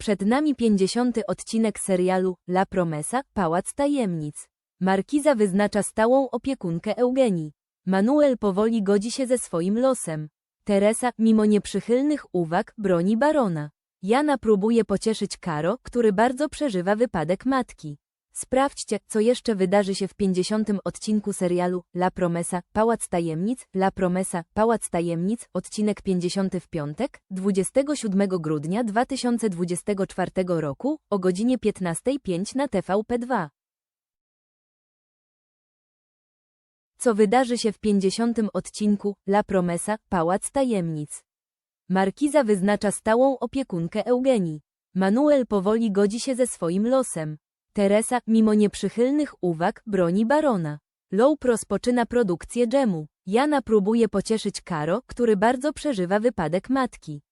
Przed nami 50. odcinek serialu La Promesa, Pałac Tajemnic. Markiza wyznacza stałą opiekunkę Eugenii. Manuel powoli godzi się ze swoim losem. Teresa, mimo nieprzychylnych uwag, broni barona. Jana próbuje pocieszyć Karo, który bardzo przeżywa wypadek matki. Sprawdźcie, co jeszcze wydarzy się w 50. odcinku serialu La Promesa, Pałac Tajemnic, La Promesa, Pałac Tajemnic, odcinek 50 w piątek, 27 grudnia 2024 roku, o godzinie 15.05 na TVP2. Co wydarzy się w 50. odcinku La Promesa, Pałac Tajemnic. Markiza wyznacza stałą opiekunkę Eugenii. Manuel powoli godzi się ze swoim losem. Teresa, mimo nieprzychylnych uwag, broni barona. Low rozpoczyna produkcję dżemu. Jana próbuje pocieszyć Karo, który bardzo przeżywa wypadek matki.